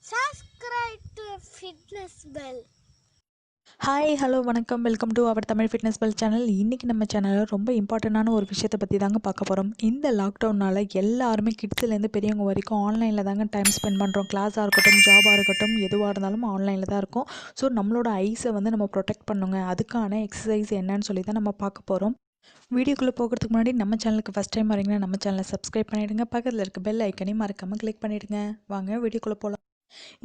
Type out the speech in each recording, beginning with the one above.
subscribe to fitness bell hi hello வணக்கம். Welcome to our Tamil fitness bell channel இன்றைக்கி நம்ம சேனலில் ரொம்ப இம்பார்ட்டண்ட்டான ஒரு விஷயத்தை பற்றி தாங்க பார்க்க போகிறோம் இந்த லாக்டவுனால் எல்லாருமே கிட்ஸ்லேருந்து பெரியவங்க வரைக்கும் ஆன்லைனில் தாங்க டைம் ஸ்பெண்ட் பண்ணுறோம் கிளாஸாக இருக்கட்டும் ஜாபாக இருக்கட்டும் எதுவாக இருந்தாலும் ஆன்லைனில் தான் இருக்கும். ஸோ நம்மளோட ஐஸை வந்து நம்ம ப்ரொடெக்ட் பண்ணுங்க. அதுக்கான எக்ஸசைஸ் என்னன்னு சொல்லி தான் நம்ம பார்க்க போகிறோம் வீடியோக்குள்ளே போகிறதுக்கு முன்னாடி நம்ம சேனலுக்கு ஃபஸ்ட் டைம் வரீங்கன்னா நம்ம சேனலை சப்ஸ்கிரைப் பண்ணிவிடுங்க பக்கத்தில் இருக்க பெல் ஐக்கனையும் மறக்காமல் கிளிக் பண்ணிவிடுங்க வாங்க வீடியோக்குள்ளே போகலாம்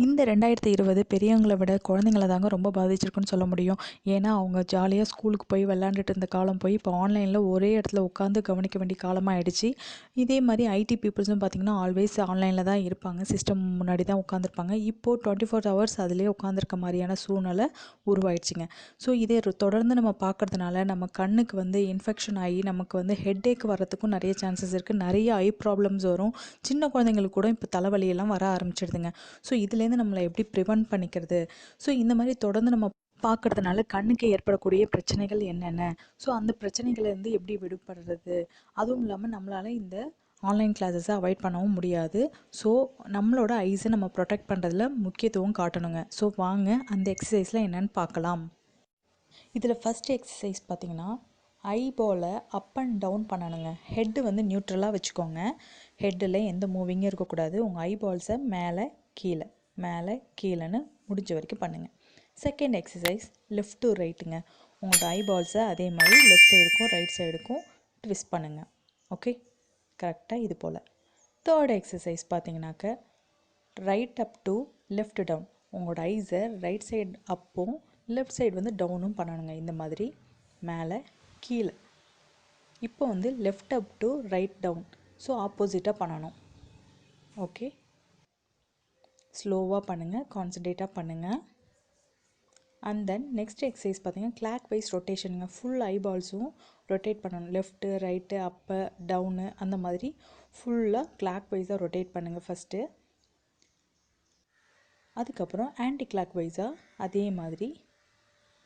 இந்த ரெண்டாயிரத்தி இருபது பெரியவங்களை விட குழந்தைங்கள தாங்க ரொம்ப பாதிச்சிருக்குன்னு சொல்ல முடியும். ஏன்னா அவங்க ஜாலியாக ஸ்கூலுக்கு போய் விளாண்டுட்டு இருந்த காலம் போய் இப்போ ஆன்லைனில் ஒரே இடத்துல உட்காந்து கவனிக்க வேண்டிய காலமாக ஆயிடுச்சு இதே மாதிரி ஐடி பீப்புள்ஸும் பார்த்திங்கன்னா ஆல்வேஸ் ஆன்லைனில் தான் இருப்பாங்க. சிஸ்டம் முன்னாடி தான் உட்காந்துருப்பாங்க இப்போது டுவெண்ட்டி ஃபோர் ஹவர்ஸ் அதிலே உட்காந்துருக்க மாதிரியான சூழ்நிலை உருவாயிடுச்சுங்க. ஸோ இதே தொடர்ந்து நம்ம பார்க்கறதுனால நம்ம கண்ணுக்கு வந்து இன்ஃபெக்ஷன் ஆகி நமக்கு வந்து ஹெட்டேக் வர்றதுக்கும் நிறைய சான்சஸ் இருக்குது நிறைய ஐ ப்ராப்ளம்ஸ் வரும். சின்ன குழந்தைங்களுக்கு கூட இப்போ தலைவலியெல்லாம் வர ஆரம்பிச்சிடுதுங்க. ஸோ இதுலேருந்து நம்மளை எப்படி ப்ரிவென்ட் பண்ணிக்கிறது? ஸோ இந்த மாதிரி தொடர்ந்து நம்ம பார்க்கறதுனால கண்ணுக்கு ஏற்படக்கூடிய பிரச்சனைகள் என்னென்ன? ஸோ அந்த பிரச்சனைகள்லேருந்து எப்படி விடுபடுறது? அதுவும் இல்லாமல் நம்மளால் இந்த ஆன்லைன் கிளாஸஸை அவாய்ட் பண்ணவும் முடியாது. ஸோ நம்மளோட ஐஸை நம்ம ப்ரொடெக்ட் பண்ணுறதுல முக்கியத்துவம் காட்டணுங்க. ஸோ வாங்க அந்த எக்ஸசைஸில் என்னென்னு பார்க்கலாம். இதில் ஃபஸ்ட் எக்ஸசைஸ் பார்த்தீங்கன்னா ஐபாலை அப் அண்ட் டவுன் பண்ணணுங்க. ஹெட்டு வந்து நியூட்ரலாக வச்சுக்கோங்க. ஹெட்டில் எந்த மூவிங்கும் இருக்கக்கூடாது. உங்கள் ஐபால்ஸை மேலே கீழே மேலே கீழேன்னு முடிஞ்ச வரைக்கும் பண்ணுங்கள் செகண்ட் எக்ஸசைஸ் லெஃப்ட் டு ரைட்டுங்க உங்களோட ஐபால்ஸை அதே மாதிரி லெஃப்ட் சைடுக்கும் ரைட் சைடுக்கும் ட்விஸ்ட் பண்ணுங்கள் ஓகே கரெக்டாக இது போல். தேர்ட் எக்ஸசைஸ் பார்த்தீங்கன்னாக்க right up to left down உங்களோட ஐஸை ரைட் சைடு அப்பும் லெஃப்ட் சைடு வந்து டவுனும் பண்ணணுங்க. இந்த மாதிரி மேலே கீழே. இப்போ வந்து left up to right down so ஆப்போசிட்டாக பண்ணணும். ஓகே ஸ்லோவாக பண்ணுங்கள் கான்சன்ட்ரேட்டாக பண்ணுங்கள் அண்ட் தென் நெக்ஸ்ட் எக்ஸசைஸ் பார்த்தீங்கன்னா கிளாக் வைஸ் ரொட்டேஷனுங்க ஃபுல் ஐபால்ஸும் ரொட்டேட் பண்ணணும். லெஃப்ட்டு ரைட்டு அப்பு டவுனு அந்த மாதிரி ஃபுல்லாக கிளாக் வைஸாக ரொட்டேட் பண்ணுங்கள் ஃபஸ்ட்டு அதுக்கப்புறம் ஆன்டி கிளாக் வைஸாக அதே மாதிரி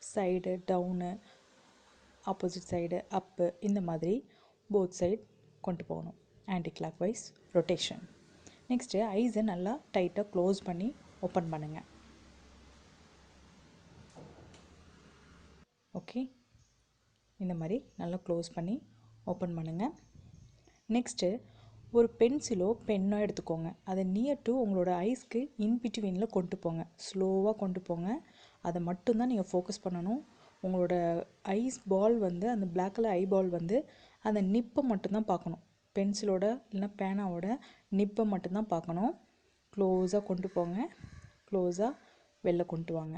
side down opposite side up இந்த மாதிரி போத் சைடு கொண்டு போகணும். Anti clock wise rotation next ஐஸை நல்லா டைட்டாக க்ளோஸ் பண்ணி ஓப்பன் பண்ணுங்கள் ஓகே இந்த மாதிரி நல்லா க்ளோஸ் பண்ணி ஓப்பன் பண்ணுங்கள் நெக்ஸ்ட்டு ஒரு பென்சிலோ பென்னோ எடுத்துக்கோங்க. அதை நியர் டு உங்களோட ஐஸ்க்கு இன் பிட்வீனில் கொண்டு போங்க. ஸ்லோவாக கொண்டு போங்க. அதை மட்டும்தான் நீங்கள் ஃபோக்கஸ் பண்ணணும். உங்களோட ஐஸ் பால் வந்து அந்த பிளாக் கலர் ஐ பால் வந்து அந்த நிப்பை மட்டும்தான் பார்க்கணும். பென்சிலோட இல்லைன்னா பேனாவோட நிப்பை மட்டும்தான் பார்க்கணும். க்ளோஸாக கொண்டு போங்க. க்ளோஸாக வெளில கொண்டு வாங்க.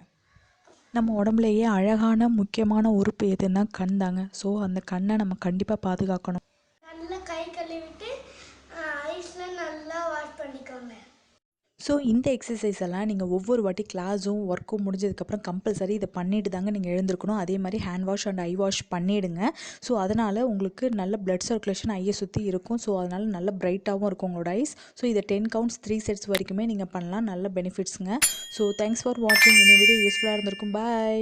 நம்ம உடம்புலையே அழகான முக்கியமான உறுப்பு எதுன்னா கண் தாங்க. ஸோ அந்த கண்ணை நம்ம கண்டிப்பாக பாதுகாக்கணும் நல்லா கை கழுவிட்டு ஐஸில் நல்லா வாஷ் பண்ணிக்கோங்க ஸோ இந்த எக்ஸசைஸ் எல்லாம் நீங்கள் ஒவ்வொரு வாட்டி கிளாஸும் ஒர்க்கும் முடிஞ்சதுக்கப்புறம் கம்பல்சரி இதை பண்ணிட்டு தாங்க நீங்கள் எழுந்திருக்கணும். அதே மாதிரி hand wash and eye wash பண்ணிவிடுங்க ஸோ அதனால் உங்களுக்கு நல்ல பிளட் சர்க்குலேஷன் ஐயை சுற்றி இருக்கும். ஸோ அதனால் நல்ல பிரைட்டாகவும் இருக்கும் உங்களோட ஐஸ் ஸோ இதை டென் கவுண்ட்ஸ் த்ரீ செட்ஸ் வரைக்குமே நீங்கள் பண்ணலாம். நல்ல பெனிஃபிட்ஸுங்க ஸோ தேங்க்ஸ் ஃபார் வாட்சிங் இந்த வீடியோ யூஸ்ஃபுல்லாக இருந்திருக்கும். பாய்